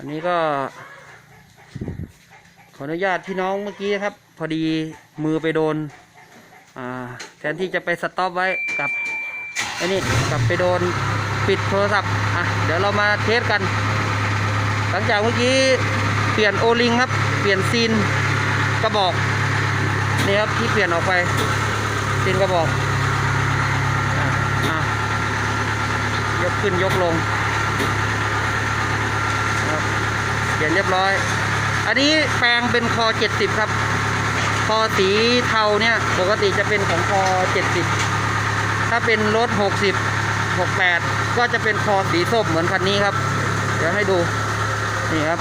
อันนี้ก็ ขออนุญาตพี่น้องเมื่อกี้ครับ พอดีมือไปโดนแทนที่จะไปสต็อปไว้กับไอ้นี่กับไปโดนปิดโทรศัพท์อะเดี๋ยวเรามาเทสกัน หลังจากเมื่อกี้เปลี่ยนโอลิงครับ เปลี่ยนซีนกระบอกนี่ครับที่เปลี่ยนออกไปซีนกระบอกอะอะยกขึ้นยกลงนะครับ เปลี่ยนเรียบร้อย อันนี้แปลงเป็นคอ 70 ครับ คอสีเทาเนี่ย ปกติจะเป็นของคอ 70 ถ้าเป็นรถ 60 68 ก็จะเป็นคอสีส้มเหมือนคันนี้ครับ เดี๋ยวให้ดู นี่ครับ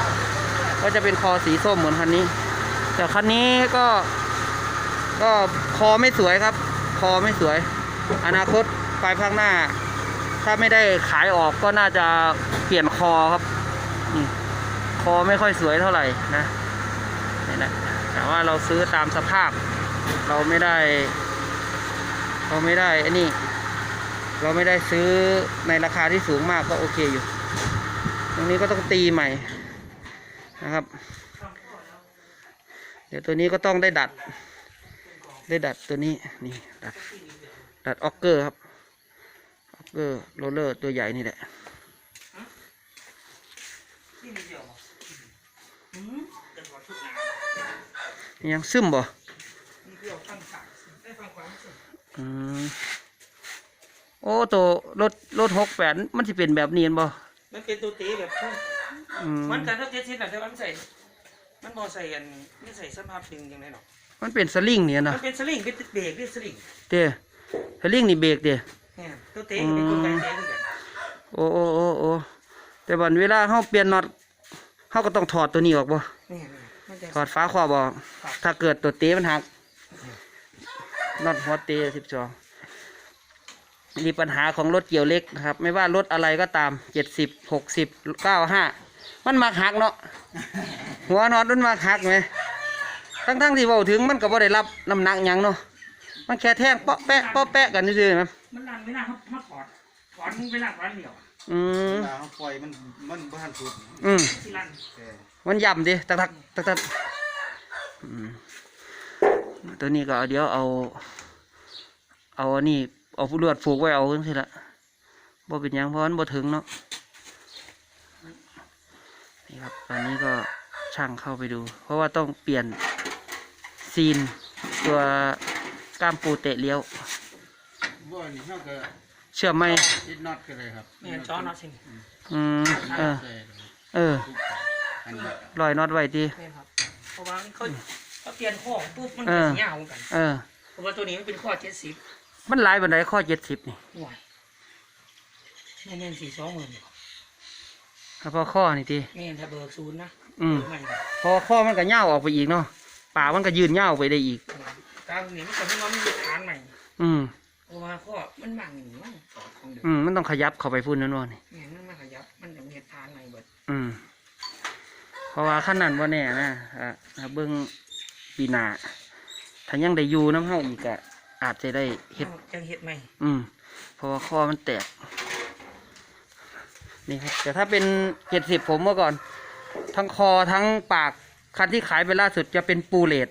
ก็จะเป็นคอสีส้มเหมือนคันนี้ แต่คันนี้ก็ ก็คอไม่สวยครับ คอไม่สวย อนาคตไปข้างหน้า ถ้าไม่ได้ขายออกก็น่าจะเปลี่ยนคอครับ นี่ อไม่ค่อยสวยเท่าไหร่นะนี่นะแต่ว่าเราซื้อตามสภาพ เราไม่ได้ เราไม่ได้ไอันนี้เราไม่ได้ซื้อในราคาที่สูงมากก็โอเคอยู่ ตรงนี้ก็ต้องตีใหม่นะครับ เดี๋ยวตัวนี้ก็ต้องได้ดัด ได้ดัดตัวนี้นี่ดัดดัดออกเกอร์ครับออกเกอร์โรลเลอร์ตัวใหญ่นี่แหละ ที่มีเดียวอืมจะขอชุดหนา ยังซึมบ่นี่คือเอาฟังสั่งได้ฟังความรู้สึกอืมโอ้ตัวรถรถหกแปดมันสิเป็นแบบนี้แม่นบ่มันเป็นตัวเต๋แบบช่วงอืมมันการถ้าเจ็ดชิ้นอะแต่ว่ามันใส่มันบอใส่อันไม่ใส่สภาพดึงยังไงหรอกมันเป็นสลิงเนี่ยนะมันเป็นสลิงเป็นเบรกด้วยสลิงเด้สลิงนี่เบรกเด้เนี่ยตัวเต๋ก็เป็นกลไกเต๋ด้วยกันโอ้โอ้โอ้โอ้แต่บัดเวลาเฮาเปลี่ยนน็อต เฮาก็ต้องถอดตัวนี้ออกบ่นี่นี่มันจะ ถอดฝาครอบออกถ้าเกิดตัวเตะมันหักน็อตหัวเตะสิบสองนี่ปัญหาของรถเกี่ยวเล็กนะครับ ไม่ว่ารถอะไรก็ตามเจ็ดสิบหกสิบเก้าห้ามันมักหักเนาะ หัวน็อตมันมักหักไหมทั้งทั้งๆที่เบาถึงมันก็บ่ได้รับน้ำหนักหยังเนาะมันแค่แท่งเปาะแปะเปาะแปะกันซื่อๆมั้ยมันลันเวลาเขาเขาถอดถอนเวลาถอนเดียวอื มเวลาเขาปล่อยมันมันบ้านสุดอืมที่ลันแต่มันย่ำดิตักตักตักตักอืมตัวนี้ก็เอาเดี๋ยวเอา เอาอันนี้เอาผู้ลวดผูกไว้เอาจังซี่ละบ่เป็นหยังเพราะมันบ่ถึงเนาะนี่ครับตอนนี้ก็ช่างเข้าไปดู เพราะว่าต้องเปลี่ยนซีนตัวกล้ามปูเตะเลี้ยว บ่นี่เขาก็ เชื่อมไหมติดน็อตกันเลยครับไม่งั้นจ้อนเอาสิอืมเออใส่เออทุกอันนี้ลอยน็อตไว้ดีแม่นครับเพราะว่าเขาเขาเปลี่ยนข้อปุ๊บมันเอก็อสิยาวกันเออเพราะว่าตัวนี้มันเป็นข้อเจ็ดสิบมันหลายบันไดข้อเจ็ดสิบนี่ห่วยแม่นสี่สองหมื่นเฉพาะข้อนี่ทีแม่นถ้าเบิกศูนย์นะอืมไม่พอข้อมันก็เง่าวออกไปอีกเนาะป่ากมันก็ยืนเง่าวไปได้อีกกลางนี้มันจะไม่ว่ามันมีฐานใหม่ อืม เพราะว่าข้อมันบังอยู่มันสอดของเดิมอืมมันต้องขยับเข้าไปพุ่นนั่นวนี่เนี่ยมันมาขยับ มันจะมีฐานใหม่เบิดอืม เพราะว่าขั้นนั้นว่าแน่นะอะถ้าเบิ้งปีหน้าถ้ายังได้อยู่น้ำเฮาอีกอะอาจจะได้เฮ็ดจังเฮ็ดใหม่อืม เพราะว่าข้อมันแตก นี่ครับแต่ถ้าเป็นเจ็ดสิบผมเมื่อก่อน ทั้งคอทั้งปาก คันที่ขายไปล่าสุดจะเป็นปูเลด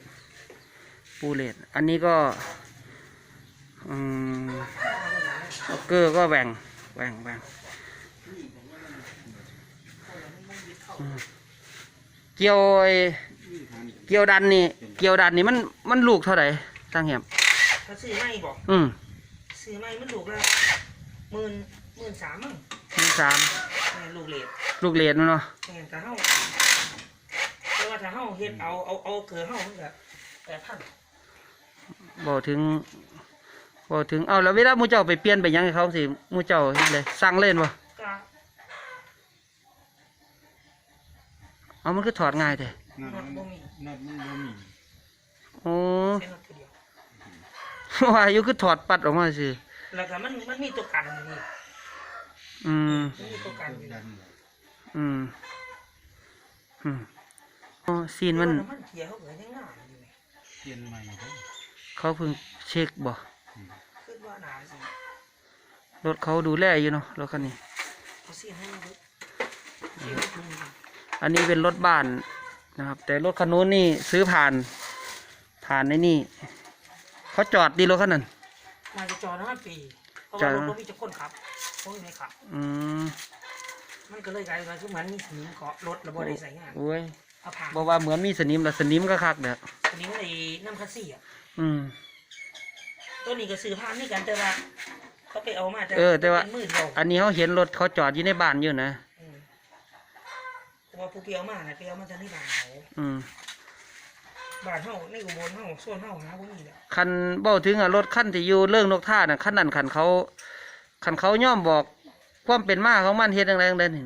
ปูเลดอันนี้ก็ อืมล็อกเกอร์ก็แหว่งแหว่งแหว่งอืมเกี่ยวไอ้เกี่ยวดันนี่ เกี่ยวดันนี่มันมันลูกเท่าไหร่ตั้งเหี่ยมถ้าซื้อใหม่บอกอืมซื้อใหม่มันลูกละหมื่นหมื่นสามมั้งมีสามแม่นลูกเลดลูกเลดมันเนาะแม่นถ้าเฮาแต่ว่าถ้าเฮาเฮ็ดเอาเอาเอาเกลือเฮามันก็แปดพันบอกถึง บอกถึงเอาแล้วเวลาหมูเจ้าไปเปลี่ยนไปหยังให้เขาสิหมูเจ้าเฮ็ดเลยสั่งเล่นบ่ก็เอามันก็ถอดง่ายแต่น็อตมันน็อตมันบ่มีโอ้เส้นรถตัวเดียว ว่าอยู่คือถอดปัดออกมาสิแล้วก็มันมันมีตัวกันนี่อืม มันมีตัวกันอยู่ดันะนอืมอืมอ๋อซีนมันแต่ว่ามันเขียวเขาเกิดยังง่ายอยู่นี่เปลี่ยนใหม่เด้อเขาเพิ่งเช็คบ่ คิดว่าหนาสิรถเขาดูแลอยู่เนาะรถคันนี้เขาเสียให้มันเบิดเสียให้มันอันนี้เป็นรถบ้านนะครับ แต่รถคันนู้นนี่ซื้อผ่านผ่านในนี่เขาจอดดีรถคันนั้นน่าจะจอดน้ำปีเพราะจอว่าดรถรถมีจะคนขับเพราะไม่ขับอืมมันก็เลยกลายเป็นว่าคือเหมือนมีสนิมเกาะรถแล้วบ่ได้ใส่งานโอ้ยเอาผ่านบอกว่าเหมือนมีสนิมแล้วสนิมก็คักเด้อสนิมในน้ำคัสซี่อะอืม ตัวนี้ก็ซื้อผ่านนี่กันแต่ว่าเขาไปเอามาแต่เออ แต่ว่าเป็นมือเดียวอันนี้เขาเห็นรถเขาจอดอยู่ในบ้านอยู่นะอืมแต่ว่าผู้เปียวมาน่ะเปียวมาจากที่บ้านเขาอืมบ้านเฮาในอุบลเฮาส่วนเฮาหาบ่มีแล้วคันเบ้าถึงอะรถขั้นที่อยู่เรื่องนกท่าน่ะขั้นนั้นคันเขาคันเขาย่อมบอกความเป็นมาของมันเฮ็ดจังไดจังไดนี่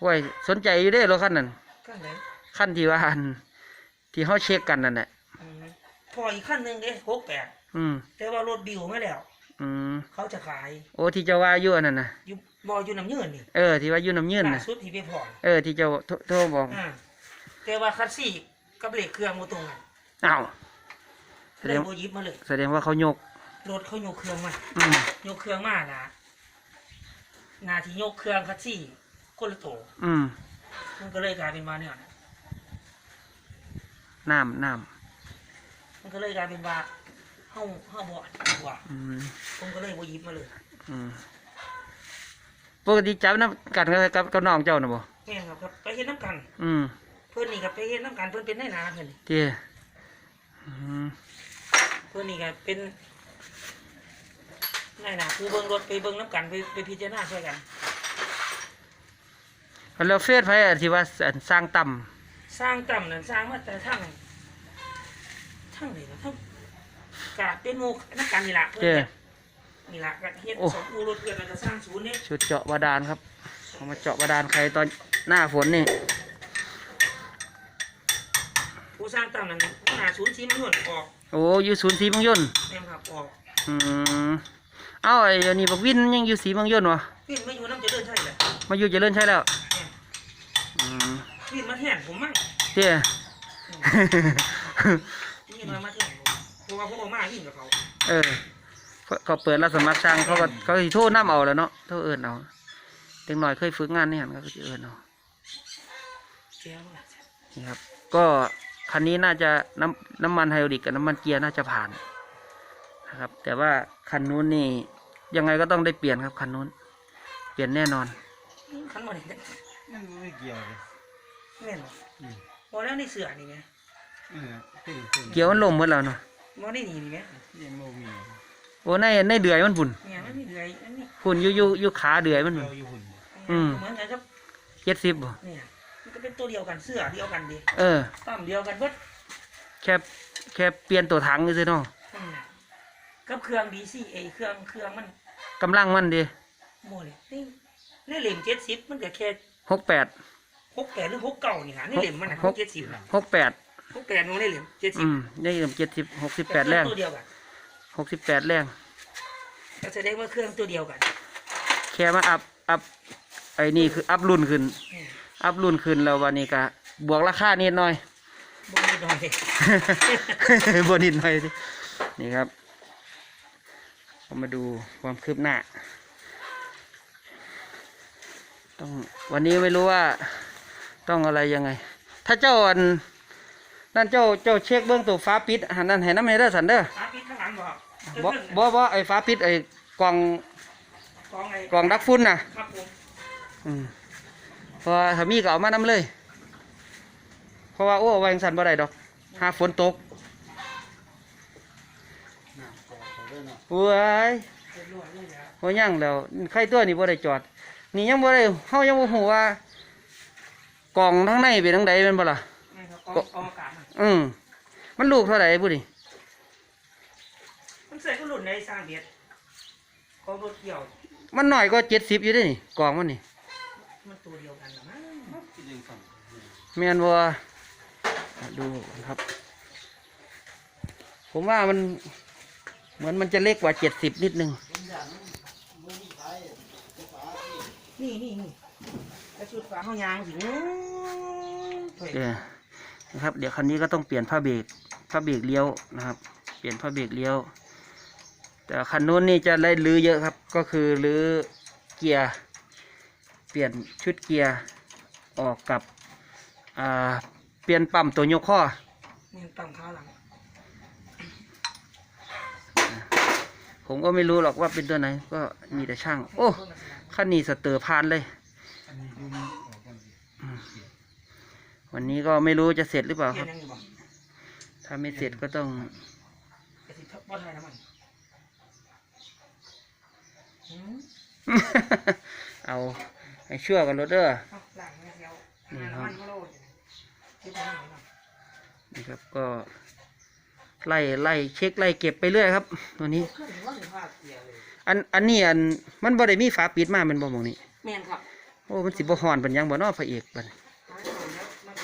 โอ้ยสนใจอยู่เด้รถคันนั้นกันเลย ขั้นที่ว่าอันที่เขาเช็คกันนั่นแหละอืมพออีกขั้นหนึงเด้68 อืมแต่ว่ารถบิวมาแล้ว อืมเขาจะขายโอ้ที่เจะว่าอยู่อันนั้นน่ะอยู่บ่อยู่น้ำยืนนี่เออที่ว่าอยู่น้ำยืนล่าน่ะสุดที่ไปพอเออที่เจ้าโทโทรบอกอ่าแต่ว่าคัสซี่กับเหล็กเครื่องบ่ตรงกันอ้าว แสเลดยงบ่หยิบมาเลยแสดงว่าเขายก รถเขายกเครื่องมาอืมยกเครื่องมานะหนาที่ยกเครื่องคัสซี่คนละโตอืมมันก็เลยกลายเป็นมาเนี่ยนะน้ำน้มันก็เลยกลายเป็นว่า เฮาเฮาบ่ดีกว่าำอืมผมก็เลยบ่หยิบมาเลยอืมปกติจับน้ำกันกับกับกับน้องเจ้าน่ะบ่แม่นครับครับไปเฮ็ดน้ำกัน อืมเพื่อนนี่ก็ไปเฮ็ดน้ำกันเพื่อนเป็นนายนาเพื่อนนี่เจ้อืมเพื่อนนี่ก็เป็นนายนาคือเบิ่งรถไปเบิ่งน้ำกันไปไปพิจารณาช่วยกัน แล้วเฟซไผอะที่ว่าอันสร้างต่ำสร้างต่ำนั่นสร้างมาแต่ทั้งทั้งไหนนะทั้ง กาเป็นโมนักการนี่ละเพื่อนเจ้เนี่ยนี่ละก็เฮ็ดโอ้สองอูรถเพื่อนแล้วก็สร้างศูนย์นี่ชุดเจาะบาดาลครับเอามาเจาะบาดาลใครตอนหน้าฝนนี่ผู้สร้างต่ำนั่นหาศูนย์ชี้มันย่นออกโอ้อยู่ศูนย์สีเมังยนต์แม่นครับออกอืมเอ้าไอ้อันนี้บักวินยังอยู่สีเมังยนต์วะวิ่งไม่อยู่น้ำจะเดินใช่เลยมาอยู่เจริญใช่แล้วเนี่ยอืมวิ่งมาแทนผมมั่งเจ้วิ่งมามาแทนผม เพราะว่าผมเอามาวิ่งกับเขาเออเขาเขาเปิดรับสมัครช่างเขาก็เขาสิโทษน้ำเอาแล้วเนาะโทษเอิญเอาเด็กหน่อยเคยฝึกงานนี่หันก็สิเอิญเอาเจ้าว่ะนี่ครับ ก็คันนี้น่าจะน้ำน้ำมันไฮดรอลิกกับน้ำมันเกียร์น่าจะผ่านนะครับ แต่ว่าคันนู้นนี่ยังไงก็ต้องได้เปลี่ยนครับคันนู้น เปลี่ยนแน่นอนขันมาเนี่ยมันไม่เกี่ยวเลยแม่นบ่อืมพอแล้วในเสือนี่ไงเออตึ้งตึ้งเกียวมันลมหมดแล้วเนาะ มอได้นี่นี่ไงยังโมมีโอ้ในในเดือยมันพุ่นเนี่ยมันมีเหลือยอันนี้พุ่นอยู่อยู่อยู่ขาเดือยมันเราอยู่หุ่นอืม เหมือนกันครับเจ็ดสิบบ่เนี่ยมันก็เป็นตัวเดียวกันเสื้อเดียวกันดิเออ ตั้มเดียวกันเบิดแค่แค่เปลี่ยนตัวถังก็คือเนาะอืมกับเครื่อง DCA เครื่องเครื่องมันกำลังมันดีโมเลยนี่ในเหล่มเจ็ดสิบมันก็แค่หกแปด หกแปดหรือหกเก้านี่ฮะในเหล่มมันนะหหกกเจ็ดสิบนะหกแปด หกแปดมันในเหล่มเจ็ดสิอืบมได้เจ็ดสิบหกสิบแปดแรงตัวเดียวกันหกสิบแปดแรงก็แสดงว่าเครื่องตัวเดียวกัน แค่มาอัพอัพไอ้นี่คืออัพรุ่นขึ้นอืมอัพรุ่นขึ้นแล้ววันนี้ก็บวกราคานิดหน่อยบ่มีน้อยบวกนิดหน่อยสินี่ครับเรามาดูความคืบหน้า ต้องวันนี้ไม่รู้ว่าต้องอะไรยังไง ถ้าเจ้าอัน นั่นเจ้าเจ้าเช็คเบื้องตัวฟ้าปิดหันนั่นเห็นน้ำเฮดเดอร์สันเดอร์ฟ้าปิดข้างหลังบอกบ่บ่บ่ไอ้ฟ้าปิดไอ้กล่องกองไอ้กล่องดักฟุ้นน่ะครับผมอืมเพราะว่าถ้ามีก็เอามานำเลย เพราะว่าโอ้ไว้จั่งสันบ่ได้ดอกหาฝนตกน้ำกอกเขาด้วยเนาะโอ้ยเรียบร้อยเลยนะบ่ยังแล้วใครตัวนี่บ่ได้จอด นี่ยังบ่ได้เฮายังบ่ฮู้ว่ากล่องทางในเป็นทางใดแม่นบ่ล่ะนี่ครับกองกองอากาศมัน อืมมันลูกเท่าไหร่บุดิมันใส่ก็หลุดในสร้างเบียดกองรถเกี่ยว มันน้อยก็70อยู่เด้นี่กล่องมันนี่ มันตัวเดียวกันนะมั้งที่ยังสั่งแม่นบ่อะดูครับ ผมว่ามันเหมือนมันจะเล็กกว่า70นิดนึง นี่นี่นี่กระชุดฝาห้องยางสิงเออ นะครับ เดี๋ยวคันนี้ก็ต้องเปลี่ยนผ้าเบรกผ้าเบรกเลี้ยวนะครับ เปลี่ยนผ้าเบรกเลี้ยว แต่คันนู้นนี่จะได้รื้อเยอะครับ ก็คือรื้อเกียร์เปลี่ยนชุดเกียร์ออกกับอ่าเปลี่ยนปั๊มตัวยกข้อนี่ต่ำข้าวหลังผมก็ไม่รู้หรอกว่าเป็นตัวไหน ก็มีแต่ช่าง โอ้ขั้นนี้สเตอร์พานเลย อันนี้ดูมันออกก่อนสิ วันนี้ก็ไม่รู้จะเสร็จหรือเปล่าเกีคยรับร์ยังอยู่บ่ถ้าไม่เสร็จก็ต้องไอ้ที่บ่ไทยน้ำมันหืมเอาให้เชื่อกันรถเด้อเอาหลังไม่เดียวนี่ครับน้ำมันก็โลดคิดว่าไม่ไหวหรอกนี่ครับก็ไล่ไล่เช็คไล่เก็บไปเรื่อยครับ ตัวนี้เครื่องว่าถึงภาคเกียร์เลยอันอันนี้อันมันบ่ได้มีฝาปิดมาแมันบ่หมองนี้แม่นครับโอ้มันสิบ่ฮ้อนปันยังบ่เนาะพระเอกบัดเอาให้ผมแล้วมัน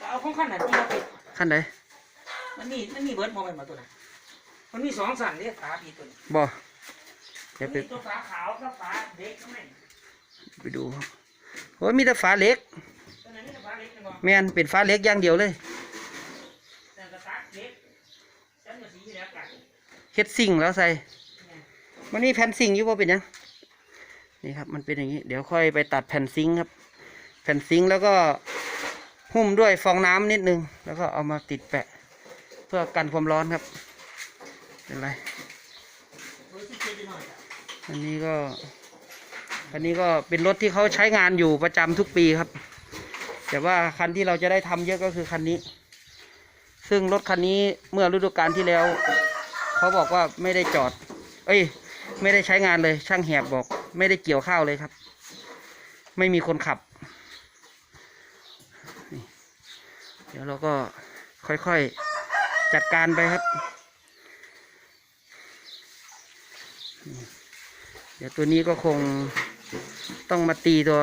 ก็เอา ของขั้นไหนที่เราปิดขั้นใดมันมีมันมีเบิร์ดโมเมนต์มาตัวนั้นมันมีสองสั่นเนี่ยฝาปีตัวนี้บ่มัเดี๋ยนวไปมีตัวฝาขาวกับฝาเด็กข้างในไปดูโอ้ยมีแต่ฝาเหล็กตัวนั้นมีแต่ฝาเล็กนะบ่แม่นเป็นฝาเหล็กอย่างเดียวเลยแต่กระตากเล็กฉันก็สีเหลืองกันเฮ็ดซิ่งแล้วใส่เนี่ยมันนี่แผ่นซิงค์อยู่บ่เป็นหยังนี่ครับมันเป็นอย่างนี้ เดี๋ยวค่อยไปตัดแผ่นซิงค์ครับ แผ่นซิงค์แล้วก็ หุ้มด้วยฟองน้ำนิดนึง แล้วก็เอามาติดแปะ เพื่อกันความร้อนครับ เป็นไร อันนี้ก็ อันนี้ก็เป็นรถที่เขาใช้งานอยู่ประจำทุกปีครับ แต่ว่าคันที่เราจะได้ทำเยอะก็คือคันนี้ ซึ่งรถคันนี้เมื่อฤดูกาลที่แล้ว เขาบอกว่าไม่ได้จอด เอ้ย ไม่ได้ใช้งานเลย ช่างแหบบอก ไม่ได้เกี่ยวข้าวเลยครับ ไม่มีคนขับนี่เดี๋ยวเราก็ค่อยๆจัดการไปครับ เดี๋ยวตัวนี้ก็คงต้องมาตีตัว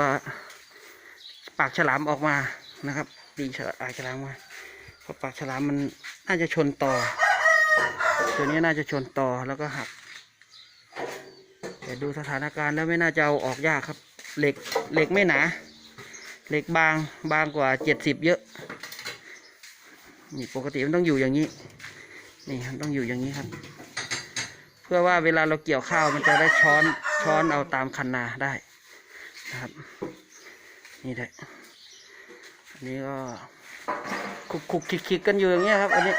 ปากฉลามออกมานะครับตีฉลามปากฉลามมาเพราะปากฉลามมันน่าจะชนต่อ ตัวนี้น่าจะชนต่อแล้วก็หักแต่ดูสถานการณ์แล้วไม่น่าจะเอาออกยากครับ เหล็กเหล็กไม่หนา เหล็กบางบางกว่าเจ็ดสิบเยอะ นี่ปกติมันต้องอยู่อย่างนี้ นี่มันต้องอยู่อย่างนี้ครับ เพื่อว่าเวลาเราเกี่ยวข้าวมันจะได้ช้อนช้อนเอาตามคันนาได้นะครับ นี่แหละอันนี้ก็คุกคุกคิกคิกกันอยู่อย่างเงี้ยครับ อันนี้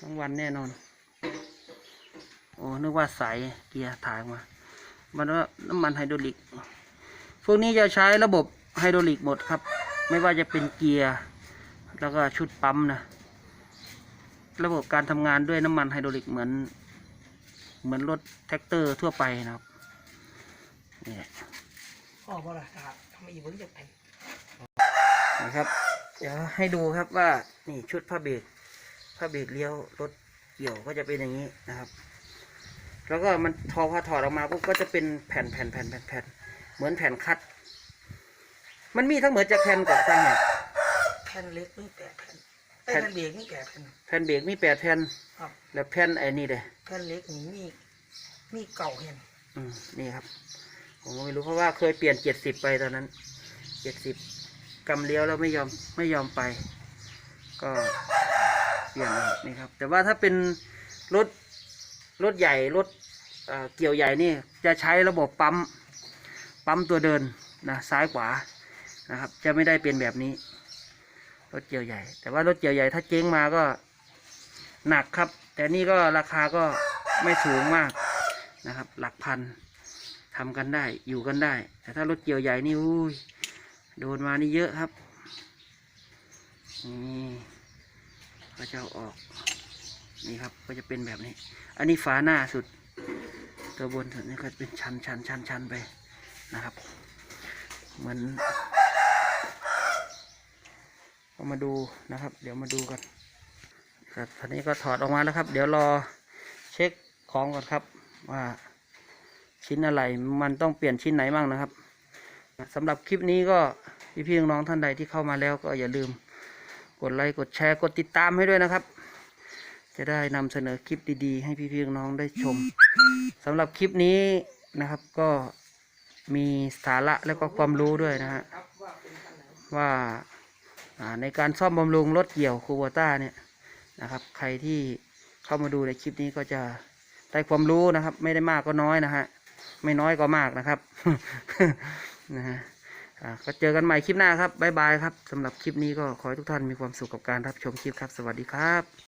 ทั้งวันแน่นอน โอ้นึกว่าสายเกียร์ถ่ายมา มันว่าน้ำมันไฮดรอลิก พวกนี้จะใช้ระบบไฮดรอลิกหมดครับ ไม่ว่าจะเป็นเกียร์ แล้วก็ชุดปั๊มนะ ระบบการทำงานด้วยน้ำมันไฮดรอลิกเหมือน เหมือนรถแท็กเตอร์ทั่วไปนะครับนี่แหละพ่อพ่อละครับทำไมอีกเบิร์ดจะไปนะครับ เดี๋ยวให้ดูครับว่านี่ชุดผ้าเบรกผ้าเบรกเลี้ยวรถเกี่ยวก็จะเป็นอย่างนี้นะครับ แล้วก็มันทอพอถอดออกมาปุ๊บก็จะเป็นแผ่นแผ่นแผ่นแผ่นแผ่นเหมือนแผ่นคัด มันมีทั้งเหมดจากแผ่นก่อสร้งเนี่ย ผ่นเล็กนี่แปดแผ่นไอ้ยแผ่นเบรกนี่แปดแผ่น แผ่นเบรกมีแปดแผ่นครับ แล้วแผ่นไอ้นี่เลยแผ่นเล็กนี่มีมีเก่าเห็นอืมนี่ครับ ผมก็ไม่รู้เพราะว่าเคยเปลี่ยนเจ็ดสิบไปตอนนั้นเจ็ดสิบกำเลี้ยวแล้วไม่ยอมไม่ยอมไป ก็เปลี่ยนเอานี่ครับ แต่ว่าถ้าเป็นรถรถใหญ่รถเอ่อเกี่ยวใหญ่นี่จะใช้ระบบปั๊มปั๊มตัวเดินนะซ้ายขวานะครับ จะไม่ได้เป็นแบบนี้ รถเกี่ยวใหญ่ แต่ว่ารถเกี่ยวใหญ่ ถ้าเจ๊งมาก็หนักครับ แต่นี่ก็ราคาก็ไม่สูงมากนะครับ หลักพันทำกันได้อยู่กันได้ แต่ถ้ารถเกี่ยวใหญ่นี่อุ้ยโดนมานี่เยอะครับนี่ก็จะเอาออกนี่ครับก็จะเป็นแบบนี้ อันนี้ฝาหน้าสุด ตัวบนสุดนี่ก็เป็นชันชันชันชันไปนะครับ เหมือน มาดูนะครับ เดี๋ยวมาดูกันครับทีนี้ก็ถอดออกมาแล้วครับ เดี๋ยวรอเช็คของก่อนครับ ว่าชิ้นอะไรมันต้องเปลี่ยนชิ้นไหนบ้างนะครับสำหรับคลิปนี้ก็พี่พี่ๆน้องๆท่านใดที่เข้ามาแล้วก็อย่าลืมกดไลค์กดแชร์กดติดตามให้ด้วยนะครับ จะได้นำเสนอคลิปดีๆ ให้พี่พี่ๆน้องๆได้ชมสำหรับคลิปนี้นะครับก็มีสาระแล้วก็ความรู้ด้วยนะฮะว่า ในการซ่อมบำรุงรถเกี่ยวคูโบต้าเนี่ยนะครับ ใครที่เข้ามาดูในคลิปนี้ก็จะได้ความรู้นะครับ ไม่ได้มากก็น้อยนะฮะไม่น้อยก็มากนะครับนะฮะก็เจอกันใหม่คลิปหน้าครับบ๊ายบายครับสำหรับคลิปนี้ก็ขอให้ทุกท่านมีความสุขกับการรับชมคลิปครับ สวัสดีครับ